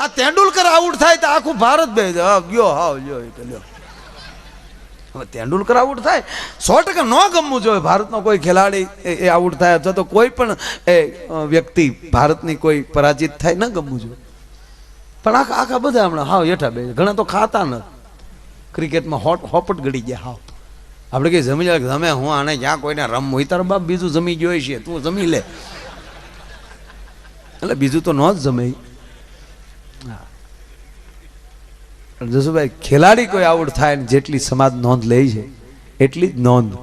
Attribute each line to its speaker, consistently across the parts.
Speaker 1: આ તેંડુલકર આઉટ થાય તો આખું ભારત બે ગયો હાવ લ્યો લ્યો. હવે તેંડુલકર આઉટ થાય, સો ટકા ન ગમવું જોઈએ ભારતનો કોઈ ખેલાડી એ- આઉટ થાય. અથવા તો કોઈ પણ એ વ્યક્તિ ભારતની કોઈ પરાજિત થાય, ન ગમવું જોઈએ. પણ આખા આખા બધા હમણાં હાવ હેઠા બે ઘણા તો ખાતા ન. ક્રિકેટમાં હોટ, હોપટ ગળી ગયા હાવ આપણે કઈ જમી લે તમે હું આને જ્યાં કોઈને રમવું હોય તારો બાપ બીજું જમી ગયો છે તું જમી લે. એટલે બીજું તો ન જ જમે. જસુભાઈ, ખેલાડી કોઈ આઉટ થાય ને જેટલી સમાજ નોંધ લે છે, એટલી જ નોંધ.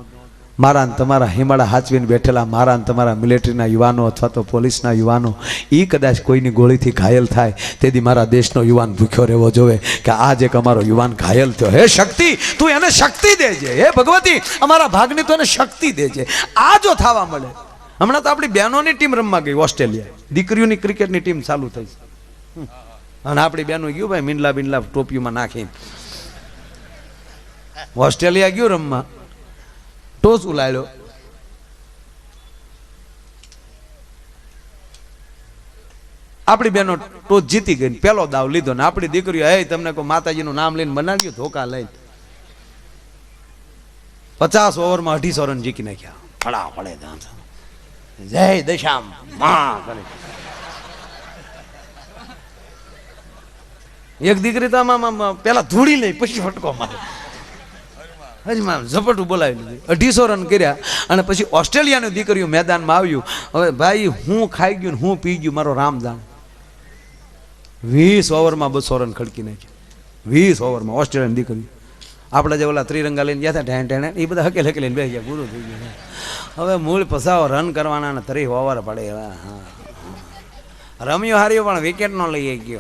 Speaker 1: મારા ને તમારા હિમાળા હાચવીને બેઠેલા, મારા ને તમારા મિલિટરીના યુવાનો અથવા તો પોલીસના યુવાનો એ કદાચ કોઈની ગોળીથી ઘાયલ થાય, તેથી મારા દેશનો યુવાન ભૂખ્યો રહેવો જોવે કે આજ એક અમારો યુવાન ઘાયલ થયો. હે શક્તિ, તું એને શક્તિ દેજે. હે ભગવતી, અમારા ભાગની તો એને શક્તિ દેજે. આ જો થવા મળે. હમણાં તો આપણી બહેનોની ટીમ રમવા ગઈ ઓસ્ટ્રેલિયા દીકરીઓની ક્રિકેટની ટીમ ચાલુ થઈ છે. અને આપણી બેનું ગયું ભાઈ, મીંડલા બિંડલા ટોપીમાં નાખી ઓસ્ટ્રેલિયા ગયું રમવા. ટોસ ઉલાડ્યો આપણી બેનો ટોસ જીતી ગઈ પેલો દાવ લીધો ને આપણી દીકરીઓ, હે, તમને કોઈ માતાજીનું નામ લઈને બનાવ્યું? ધોકા લઈને. પચાસ ઓવરમાં અઢીસો રન જીકી નાખ્યા. ફળા ફળે જય દશામ. માં એક દીકરી તો આમાં પેલા ધૂળી લઈ, પછી ફટકો મારે. હજી મામ ઝપટું બોલાવી લીધું. અઢીસો રન કર્યા અને પછી ઓસ્ટ્રેલિયાની દીકરીઓ મેદાનમાં આવ્યું. હવે ભાઈ, હું ખાઈ ગયું હું પી ગયું, મારો રામ વીસ ઓવરમાં બસો રન ખડકી નાખ્યા. વીસ ઓવરમાં ઓસ્ટ્રેલિયાની દીકરીઓ. આપણે જે ઓલા ત્રિરંગા લઈને ગયા હતા, ઢેણ ઢેણ, એ બધા હકેલ હકેલીને બેસી ગયા પૂરું થઈ ગયું. હવે મૂળ પસાવો રન કરવાના અને તરી ઓવર પડે હા. રમ્યો હાર્યો પણ વિકેટ નો લઈ ગયો.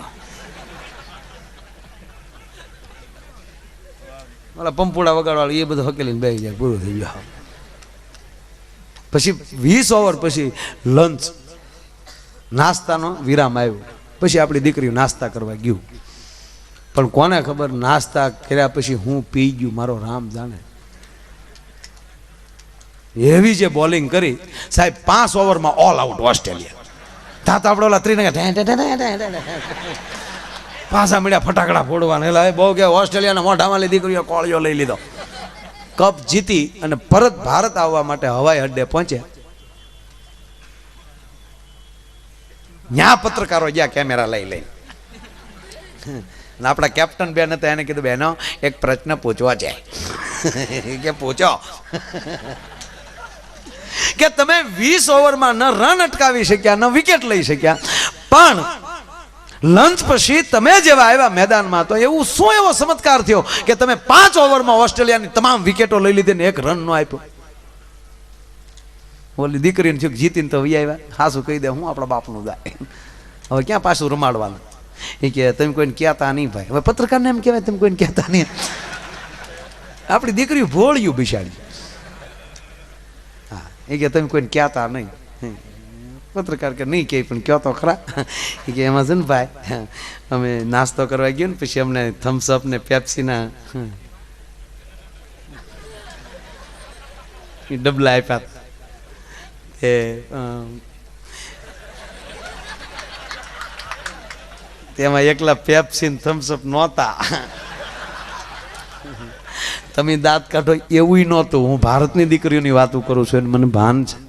Speaker 1: ઓલા પંપુડા વગાડવાળા એ બધું હકેલીને બે જાય પૂરું થઈ ગયું. પછી વીસ ઓવર પછી લંચ, નાસ્તાનો વિરામ આવ્યો. પછી આપણી દીકરીઓ નાસ્તા કરવા ગયું. પણ કોને ખબર નાસ્તા કર્યા પછી હું પી ગયું, મારો રામ જાણે. એવી જે બોલિંગ કરી, સાહેબ પાંચ ઓવરમાં ઓલ આઉટ ઓસ્ટ્રેલિયા તા તો આપણે ઓલા ઢે. પાછા મળ્યા ફટાકડા ફોડવાના. એટલે બહુ કે ઓસ્ટ્રેલિયાના મોઢામાં દીકરીઓ કોળિયો લઈ લીધો. કપ જીતી અને પરત ભારત આવવા માટે હવાઈ અડ્ડે પહોંચ્યા. ન્યા પત્રકારો ગયા કેમેરા લઈ લઈ આપણા કેપ્ટન બેન હતા, એને કીધું, બેનો, એક પ્રશ્ન પૂછવા છે. કે પૂછો. કે તમે વીસ ઓવરમાં ન રન અટકાવી શક્યા, ન વિકેટ લઈ શક્યા. પણ લંચ પછી તમે જેવા આવ્યા મેદાનમાં, તો એવું શું એવો ચમત્કાર થયો કે તમે પાંચ ઓવરમાં ઓસ્ટ્રેલિયાની તમામ વિકેટો લઈ લીધી ને એક રન નો આપ્યો? ઓલી દીકરીને થયું જીતીને તો વી આવ્યા. હાસું કહી દે, હું આપણા બાપનું ગાય હવે ક્યાં પાછું રમાડવાનું? એ કે, તમે કોઈને કહેતા નહીં ભાઈ. હવે પત્રકારને એમ કહેવાય, તમે કોઈને કહેતા નહીં. આપણી દીકરી ભોળ્યું બિસાડી. હા, એ કે, તમે કોઈને કહેતા નહીં. પત્રકાર કે નહીં કે પણ કહો તો ખરા. કે એમાં છે ને ભાઈ, અમે નાસ્તો કરવા ગયો ને પછી અમને થમ્સઅપ ને પેપ્સીના ડબલા આપ્યા. એ તેમાં એકલા પેપ્સી ને થમ્સઅપ નહોતા. તમે દાંત કાઢો એવું નહોતું. હું ભારતની દીકરીઓની વાતો કરું છું મને ભાન છે.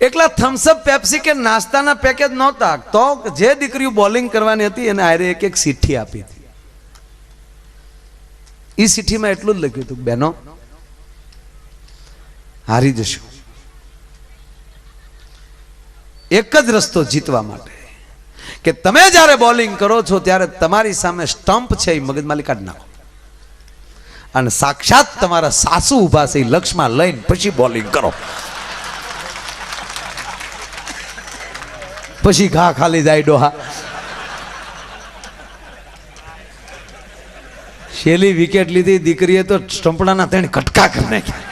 Speaker 1: એકલા થમ્સઅપ પેપ્સી કે નાસ્તાના પેકેજ નહોતા. તો જે દીકરીઓ બોલિંગ કરવાની હતી, એને આયરે એક એક ચિઠ્ઠી આપી હતી. એ ચિઠ્ઠીમાં એટલું જ લખ્યું હતું બેનો હારી જશો. એક જ રસ્તો જીતવા માટે. કે તમે જ્યારે બોલિંગ કરો છો, ત્યારે તમારી સામે સ્ટમ્પ છે એ મગજમાલી કાઢી નાખો. અને સાક્ષાત તમારા સાસુ ઊભા છે એ લક્ષમાં લઈને પછી બોલિંગ કરો. પછી ઘા ખાલી જાય ડોહા. છેલ્લી વિકેટ લીધી દીકરીએ તો સ્ટંપડાના ત્રણ કટકા કરી નાખ્યા.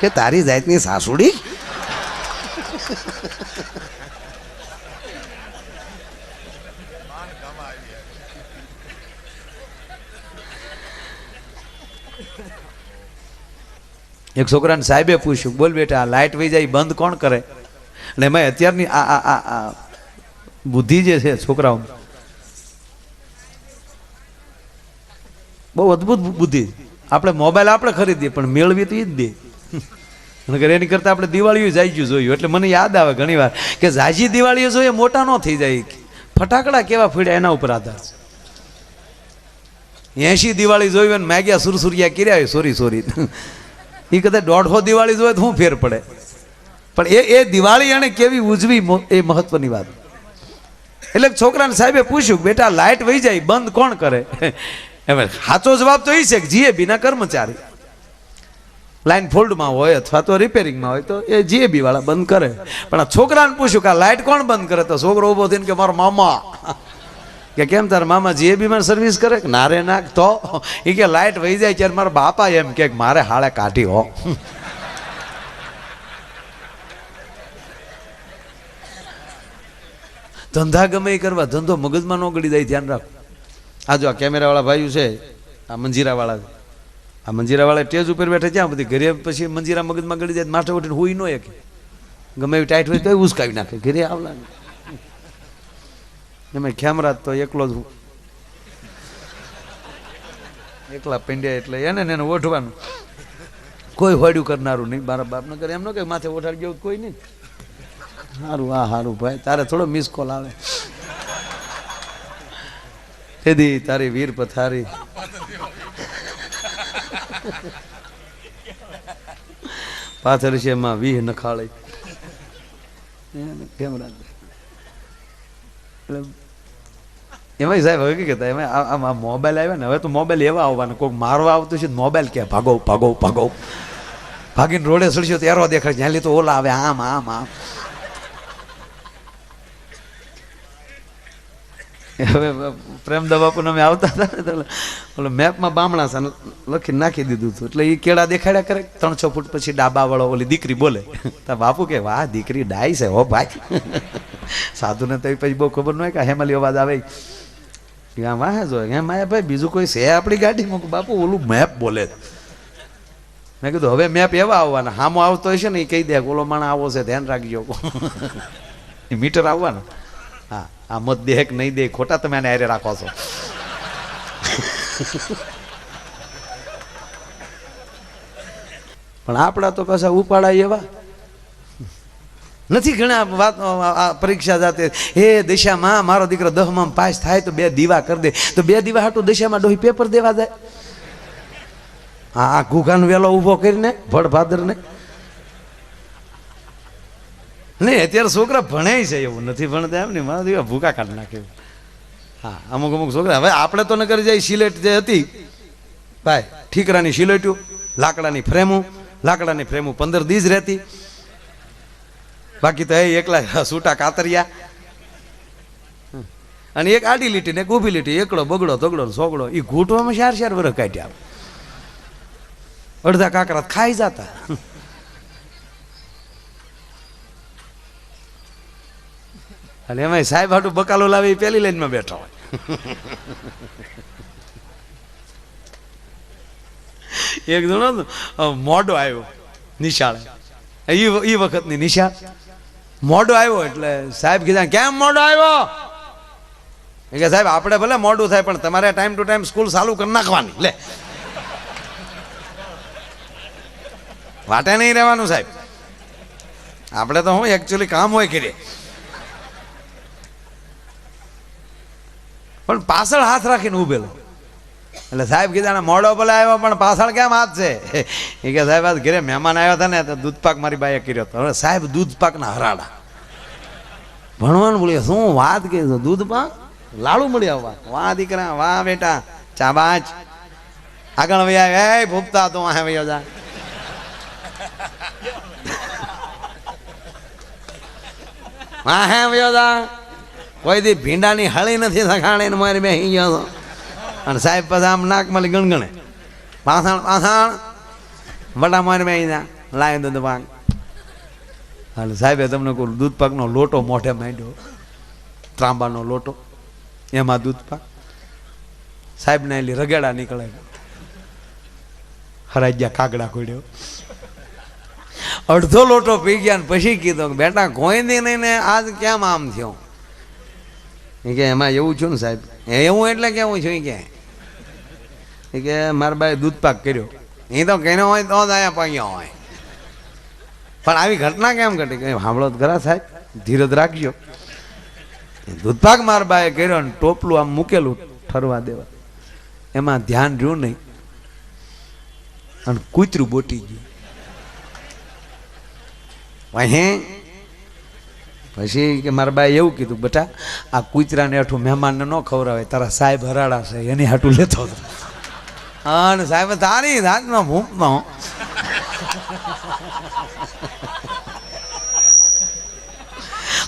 Speaker 1: કે તારી જાતની સાસુડી? એક છોકરાને સાહેબે પૂછ્યું બોલ બેટા લાઇટ વહી જાય બંધ કોણ કરે? અને એમાં અત્યારની આ આ આ બુદ્ધિ જે છે છોકરાઓ બહુ અદભુત બુદ્ધિ. આપણે મોબાઈલ આપણે ખરીદીએ, પણ મેળવી તો એ જ દે. એની કરતાં આપણે દિવાળીઓ જાયજું જોયું. એટલે મને યાદ આવે ઘણી વાર કે જાજી દિવાળીઓ જોઈએ મોટા ન થઈ જાય. ફટાકડા કેવા ફીડ્યા એના ઉપર આધાર છે. એસી દિવાળી જોઈ ને મેગ્યા સુરસુરિયા કર્યા હોય, સોરી સોરી. એ કદાચ દોઢસો દિવાળી જોઈએ તો શું ફેર પડે. પણ એ એ દિવાળી એને કેવી ઉજવી એ મહત્વની વાત. એટલે છોકરાને સાહેબે પૂછ્યું બેટા લાઇટ વહી જાય બંધ કોણ કરે? હવે સાચો જવાબ તો એ છે કે જીએબીના કર્મચારી. લાઇન ફોલ્ડમાં હોય અથવા તો રિપેરિંગમાં હોય તો એ જીએબી વાળા બંધ કરે. પણ આ છોકરાને પૂછ્યું કે આ લાઇટ કોણ બંધ કરે? તો છોકરો ઊભો થઈને કે મારો મામા. કે કેમ તારા મામા જીએબીમાં સર્વિસ કરે? કે નારે નાખ તો. એ કે લાઇટ વહી જાય ત્યારે મારા બાપા એમ કે મારે હાળે કાઢી હો. ધંધા ગમે એ કરવા, ધંધો મગજમાં ન ગળી જાય, ધ્યાન રાખો. આ જો આ કેમેરાવાળા ભાઈઓ છે, આ મંજીરાવાળા આ મંજીરાવાળા ટેજ ઉપર બેઠા જ્યાં બધી ઘરે પછી મંજીરા મગજમાં ગળી જાય, માથે ઉઠીને હોય ન એક ગમે એવી ટાઈટ હોય તો ઉસકાવી નાખે, ઘરે આવલા એમાં ખેમરાત તો એકલો જ એકલા પંડ્યા એટલે એને એને ઓઢવાનું. કોઈ હોડ્યું કરનારું નહીં, મારા બાપને કરે એમ ન કે માથે ઓઢાડી ગયો કોઈ નહીં. સારું હા સારું ભાઈ. તારે થોડો મિસ કોલ આવે. તેદી તારી વીર પથારી. પાથર છે એમાં વીહ નખાળી. કેમ એટલે એમાં સાહેબ હવે કહેતા? એમાં આ- મોબાઈલ આવ્યા ને હવે તો મોબાઈલ એવા આવવાના. કોઈક મારવા આવતું છે મોબાઈલ કે ભાગો ભાગો ભાગો. ભાગીને રોડે સડશે તો એરો દેખાય જ્યાં લીધો તો ઓલા આવે આમ આમ આમ. હવે પ્રેમદા બાપુને અમે આવતા હતા એટલે ઓલો મેપમાં બામણા છે લખી નાખી દીધું હતું. એટલે એ કેળા દેખાડ્યા કરે, ત્રણ, છ ફૂટ પછી ડાબાવાળો ઓલી દીકરી બોલે. તા બાપુ કે, વાહ, દીકરી ડાઈ છે હો ભાઈ. સાધુને તો પછી બહુ ખબર ન હોય કે હેમલી અવાજ આવે. ત્યાં વાહ, જો, એમ આયા ભાઈ, બીજું કોઈ છે આપણી ગાડીમાં બાપુ, ઓલું મેપ બોલે. મેં કીધું, હવે મેપ એવા આવવાના, હામો આવતો હશે ને એ કહી દે ઓલો માણા આવો છે, ધ્યાન રાખજો. એ મીટર આવવાના. હા. આ મત દેહ કે નહીં દે ખોટા તમે આને હારે રાખો છો. પણ આપણા તો પાછા ઉપાડા એવા. નથી ઘણા વાત પરીક્ષા જાતે, હે દિશામાં, મારો દીકરો દહમાં પાસ થાય તો બે દીવા કરી દે. તો બે દીવા હાટું દિશામાં ડોહી પેપર દેવા જાય. આ ઘૂઘાનો વેલો ઊભો કરીને ભડ ભાદરને નહીં, અત્યારે છોકરા ભણે છે એવું નથી ભણતા એમ ને મારા દીવા ભૂકા કાઢ નાખે હા, અમુક અમુક છોકરા, હવે આપણે તો ન કરી જાય સિલેટ જે હતી, ભાઈ, ઠીકરાની સિલેટ્યું લાકડાની ફ્રેમો લાકડાની ફ્રેમો પંદર દીજ રહેતી. બાકી તો એ એકલા સૂટા કાતરિયા. અને એક આડી લીટી ને એક ઊભી લીટી એકડો બગડો, તગડો સોગડો એ ઘૂંટવામાં ચાર ચાર વર્ષ કાઢ્યા. અડધા કાંકરા ખાઈ જતા. અને એમાં સાહેબ હાટું બકાલો લાવી પહેલી લાઈનમાં બેઠો હોય. એક જણો મોડો આવ્યો, નિશાળ. એ એ વખતની નિશાળ. મોડો આવ્યો એટલે સાહેબ કીધા, કેમ મોડો આવ્યો? એ કે સાહેબ, આપણે ભલે મોડું થાય, પણ તમારે ટાઈમ ટુ ટાઈમ સ્કૂલ ચાલુ કરી નાખવાની. લે. વાટે નહીં રહેવાનું સાહેબ. આપણે તો હું એકચ્યુઅલી કામ હોય કરીએ. પણ પાછળ હાથ રાખીને ઉભેલો એટલે સાહેબ કીધા મોડો ભલે આવ્યો, પણ પાછળ કેમ હાથ છે? એ કે, સાહેબ, આજ ઘરે મહેમાન આવ્યા હતા ને, તો દૂધપાક મારી બાએ કર્યો હતો. હવે સાહેબ દૂધપાકના હરાડા. ભણવાનું બોલ્યો શું વાત કે દૂધ દૂધપાક લાડુ મળી આવવા. વાહ, દીકરા, વાહ, બેટા. ચાબાચ આગળ વૈયા એ, ભૂપતા, તો આ વયો જા હા હે જા કોઈ દી ભીંડાની હળી નથી સખાણે મારી બે અહીંયા તો. અને સાહેબ પછી આમ નાક મળી ગણગણે. પાસાણ પાછળ. વડા મારી બે અહીંયા લાવી દૂધ પાક. અને સાહેબે તમને કોઈ દૂધ પાકનો લોટો મોઢે માંડ્યો. ત્રાંબાનો લોટો. એમાં દૂધ પાક. સાહેબને એલી રગેડા નીકળે. હરાઈ ગયા, કાગડા ખોડ્યો. અડધો લોટો પી ગયા ને પછી કીધો કે, બેટા ગોઈંદી નહીં ને આજ કેમ આમ થયો? કે એમાં એવું છું ને સાહેબ. એ એવું એટલે કેવું છું કે. એ કે મારા બાએ દૂધ પાક કર્યો. એ તો કેનો હોય તો જ અહીંયા પગ્યો હોય. પણ આવી ઘટના કેમ ઘટી? કે સાંભળો ખરા સાહેબ. ધીરજ રાખજો. દૂધપાક મારા બાએ કર્યો ને ટોપલું આમ મૂકેલું ઠરવા દેવા. એમાં ધ્યાન રહ્યું નહીં. અને કૂતરું બોટી ગયું. વહે પછી કે મારા બાએ એવું કીધું, બેટા, આ કૂતરાને હેઠું મહેમાનને ન ખવડાવે, તારા સાહેબ હરાડા છે, એની હાટું લેતો હતો. હા સાહેબ, તારી રાતનો ભૂપનો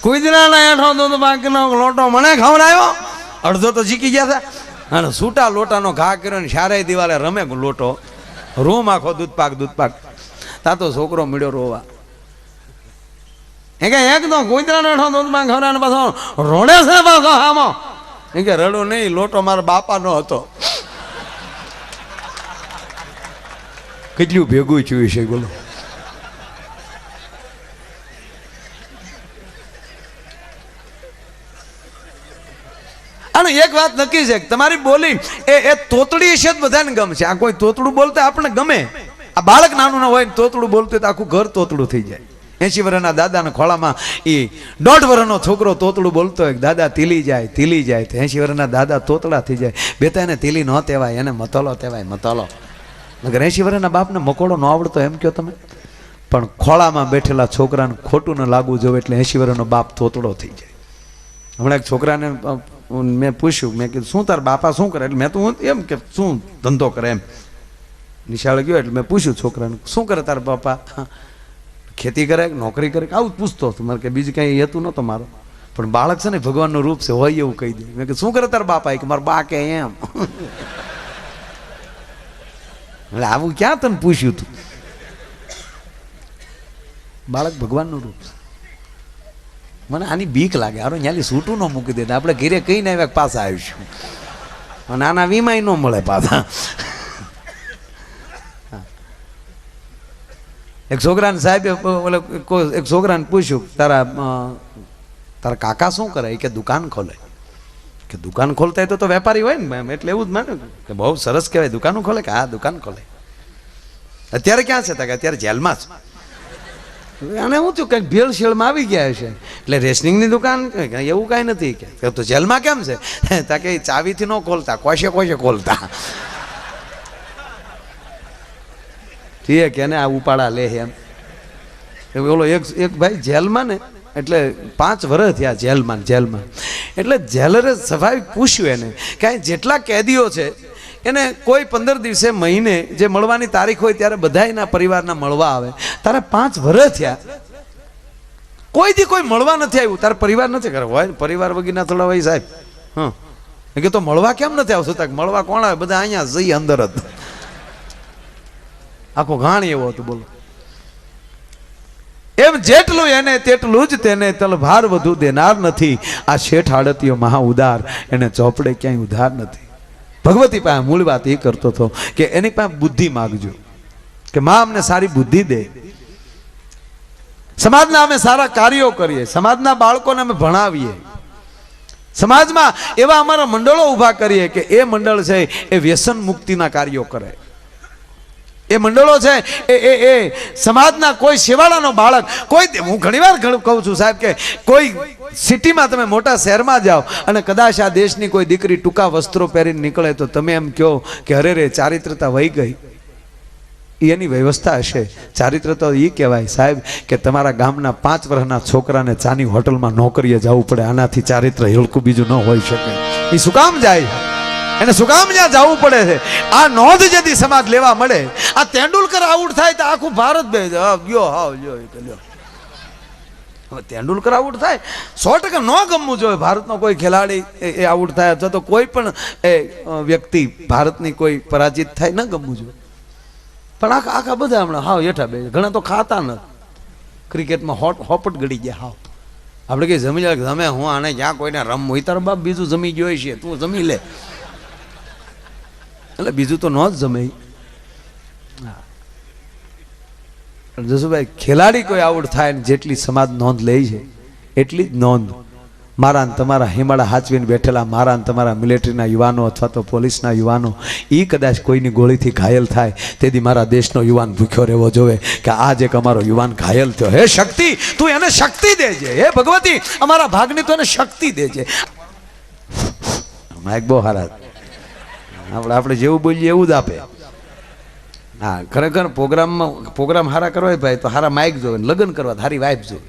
Speaker 1: કુતરાના હેઠો તો બાકીનો લોટો મને ખવડાવ્યો અડધો તો જીકી ગયા હતા. અને છૂટા લોટાનો ઘા કર્યો ને શારે દિવાલે રમે લોટો. રૂમ આખો દૂધ પાક દૂધ પાક તા તો છોકરો મળ્યો રોવા. એ કે એક તો કુતરાનો હેઠો દૂધ પાક ખવડાવવાનો પાછો રોડે છે પાછો આમાં. એ કે રડો નહીં લોટો મારા બાપાનો હતો. કેટલું ભેગું થયું છે બોલો. અને એક વાત નક્કી છે તમારી બોલી એ એ તોતડી છે જ બધાને ગમશે આ કોઈ તોતડું બોલતા આપણને ગમે. આ બાળક નાનું ના હોય ને તોતડું બોલતું હોય તો આખું ઘર તોતડું થઈ જાય. એસી વર્ષના દાદાના ખોળામાં એ દોઢ વર્ષનો છોકરો તોતળું બોલતો હોય દાદા, તીલી જાય તીલી જાય. તો એસી વર્ષના દાદા તોતળા થઈ જાય. બે તો એને તીલી ન કહેવાય એને મતલો કહેવાય મતલો. મગર એસી વર્ષના બાપને મકોડો ન આવડતો એમ કહો તમે? પણ ખોળામાં બેઠેલા છોકરાને ખોટું ન લાગવું જોવે એટલે એસી વર્ષનો બાપ તોતળો થઈ જાય. હમણાં એક છોકરાને મેં પૂછ્યું, મેં કીધું, શું તાર બાપા શું કરે? એટલે મેં તો હું એમ કે, શું ધંધો કરે? એમ. નિશાળ ગયો એટલે મેં પૂછ્યું છોકરાને, શું કરે તાર બાપા. ખેતી કરે નોકરી કરે આવું જ પૂછતો હતો. મારે કે બીજું કંઈ હેતું નહોતો મારો. પણ બાળક છે ને ભગવાનનું રૂપ છે, હોય એવું કહી દે. મેં કે શું કરે તાર બાપા કે મારા બા કે એમ. એટલે આવું ક્યાં તને પૂછ્યું તું? બાળક ભગવાનનું રૂપ છે. મને આની બીક લાગે. આરો ન્યાલી સૂટું ન મૂકી દે આપણે ઘેરે કહીને આવ્યા પાછા આવીશું. અને આના વીમાય ન મળે પાછા. એક છોકરાને સાહેબે ઓલે એક છોકરાને પૂછ્યું તારા તારા કાકા શું કરે? કે દુકાન ખોલે. કે દુકાન ખોલતા તો તો વેપારી હોય ને એમ, એટલે એવું જ માન્યું કે બહુ સરસ કહેવાય, દુકાનો ખોલે કે હા દુકાન ખોલે. અત્યારે ક્યાં છે કે અત્યારે જેલમાં છે. અને હું થયું કંઈક ભેળસેળમાં આવી ગયા છે એટલે રેશનિંગની દુકાન એવું કાંઈ નથી કે. તો જેલમાં કેમ છે? તા કે ચાવીથી ન ખોલતા, કોશે કોશે ખોલતા. ઠીક એને આ ઉપાડા લે એમ. ઓલો એક એક ભાઈ જેલમાં ને, એટલે પાંચ વર્ષ થયા જેલમાં ને જેલમાં. એટલે જેલરે સ્વાભાવિક પૂછ્યું એને કે જેટલા કેદીઓ છે, એને કોઈ પંદર દિવસે મહિને જે મળવાની તારીખ હોય ત્યારે બધા એના પરિવારના મળવા આવે. તારે પાંચ વર્ષ થયા. કોઈથી કોઈ મળવા નથી આવ્યું. તારે પરિવાર નથી કરે હોય ને, પરિવાર વગીના થોડા હોય સાહેબ. હં. કે તો મળવા કેમ નથી આવશો? તક મળવા કોણ આવે? બધા અહીંયા જઈ અંદર જ. આખો ઘાણ એવો હતો, બોલો. એમ જેટલું એને તેટલું જ તેને તલભાર વધુ દેનાર નથી. આ શેઠ આડતીયો મહા ઉદાર, એને ચોપડે ક્યાંય ઉધાર નથી. ભગવતી પાસે મૂળ વાત એ કરતો હતો કે એની પાસે બુદ્ધિ માગજો, કે માં અમને સારી બુદ્ધિ દે. સમાજના અમે સારા કાર્યો કરીએ, સમાજના બાળકોને અમે ભણાવીએ. સમાજમાં એવા અમારા મંડળો ઊભા કરીએ કે એ મંડળ છે એ વ્યસન મુક્તિના કાર્યો કરે. એ મંડળો છે. એ એ એ, સમાજના કોઈ શેવાળાનો બાળક, કોઈ હું ઘણીવાર કહું છું સાહેબ કે કોઈ સિટીમાં તમે મોટા શહેરમાં જાઓ અને કદાચ આ દેશની કોઈ દીકરી ટૂંકા વસ્ત્રો પહેરીને નીકળે તો તમે એમ કહો કે અરે રે, ચારિત્રતા વહી ગઈ. એની વ્યવસ્થા હશે. ચારિત્ર તો એ કહેવાય સાહેબ કે તમારા ગામના પાંચ વર્ષના છોકરાને ચાની હોટલમાં નોકરીએ જવું પડે. આનાથી ચારિત્ર હિલકું બીજું ન હોઈ શકે. એ શું કામ જાય? એને શું કામ ત્યાં જવું પડે છે. આ નોંધ જેથી સમાજ લેવા મળે. આ તેંડુલકર આઉટ થાય તો આખું ભારત બે ગયો હાવ લ્યો લ્યો. હવે તેંડુલકર આઉટ થાય? સો ટકા ન ગમવું જોઈએ. ભારતનો કોઈ ખેલાડી એ- આઉટ થાય અથવા તો કોઈ પણ એ વ્યક્તિ ભારતની કોઈ પરાજિત થાય, ન ગમવું જોઈએ. પણ આખા આખા બધા હમણાં હાવ હેઠા બે ઘણા તો ખાતા ન. ક્રિકેટમાં હોટ હોપટ ગળી ગયા હાવ. આપણે કઈ જમી લે તમે હું આને જ્યાં કોઈને રમવું? હોય તારો બાપ બીજું જમી ગયો છે તું જમી લે. એટલે બીજું તો ન જ જમે. જસુભાઈ, ખેલાડી કોઈ આઉટ થાય ને જેટલી સમાજ નોંધ લે છે, એટલી જ નોંધ. મારા ને તમારા હિમાળા હાચવીને બેઠેલા, મારા ને તમારા મિલિટરીના યુવાનો અથવા તો પોલીસના યુવાનો એ કદાચ કોઈની ગોળીથી ઘાયલ થાય, તેથી મારા દેશનો યુવાન ભૂખ્યો રહેવો જોવે કે આજ એક અમારો યુવાન ઘાયલ થયો. હે શક્તિ, તું એને શક્તિ દેજે. હે ભગવતી, અમારા ભાગની તો એને શક્તિ દેજે. માઇક બહુ હારા આપણે આપણે જેવું બોલીએ એવું જ આપે. હા, ખરેખર પ્રોગ્રામમાં પ્રોગ્રામ હારા કરવા ભાઈ, તો હારા માઇક જોવે લગ્ન કરવા, હારી વાઈફ જોવે.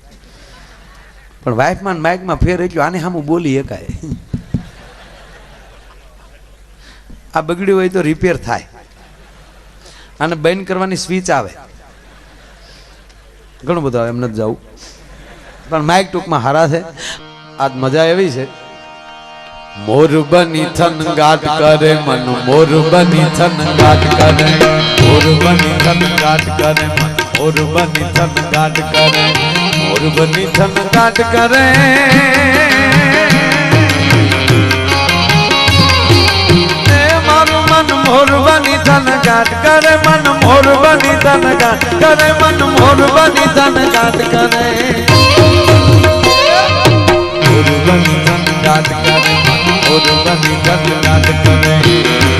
Speaker 1: પણ વાઈફમાં ને માઇકમાં ફેર એટલું આને સામું બોલી એકાય આ બગડ્યું હોય તો રિપેર થાય. આને બંધ કરવાની સ્વિચ આવે. ઘણું બધું આવે, એમ નથી જવું. પણ માઇક ટૂંકમાં હારા છે. આજ મજા એવી છે. મોર બની થન ગાટ કરે મન મોર બની થન ગાટ કરે મોર બની થન ગાટ કરે મન મોર બની થન ગાટ કરે મોર બની થન ગાટ કરે એ મારું મન મોર બની થન ગાટ કરે મન મોર બની થન ગાટ કરે મન મોર બની થન ગાટ કરે ઉર્વની ધનગાટ કરે ઉર્વની ધનગાટ કરે.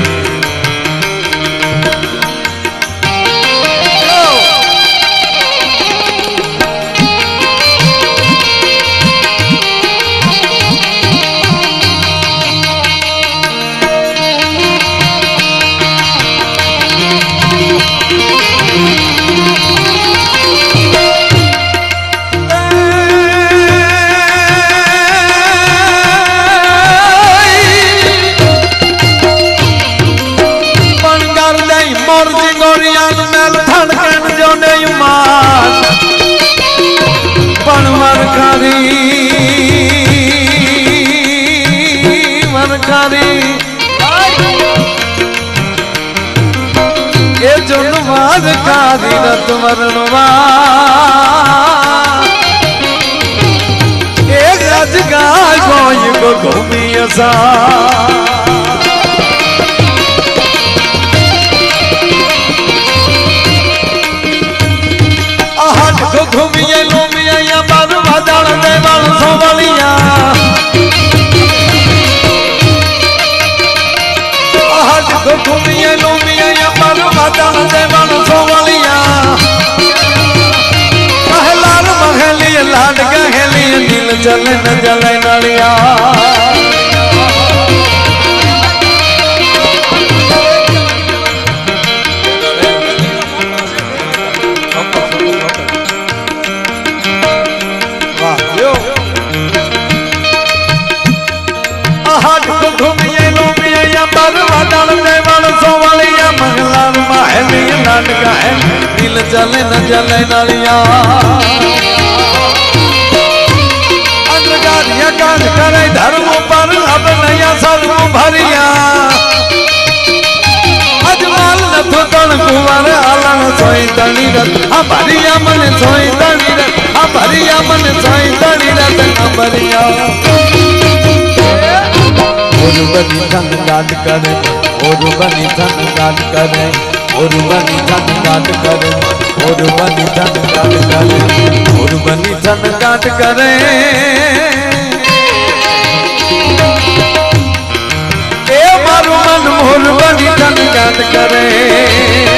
Speaker 2: વરખારી એ જન્મવાદ વરખારી રત વરણવા. એ રાજ ગાય ગો ઘૂમી કો ઘૂમીએ લોમીએ બાર વાદળ, દેવાળ, સોવલિયા. ઘૂમીએ, લોમીએ વાદળ ને વાળ સોવલિયા મહેલાર મહેલી લાડ ગહેલી દિલ જલે ન જલે નળિયા. નળિયા અંધકારિયા કાન કરે, ધર્મ પર અબ નયા, સર્વ ભરિયા. અજમાલ નથો તણ કુંવર આલણ સોઈ તણી રત આ ભરિયા મને સોઈ તણી રત આ ભરિયા મને સોઈ તણી રત ખબરિયા
Speaker 1: ઓરુબની ધન ગાટ કરે. ઓરુબની ધન દાન કરે ઓરુબની ધન દાન કરે ઓરુબની ધન દાન કરે ઓરુબની ધન દાન કરે.
Speaker 2: એ મારું મન મોર બની ધન દાન કરે.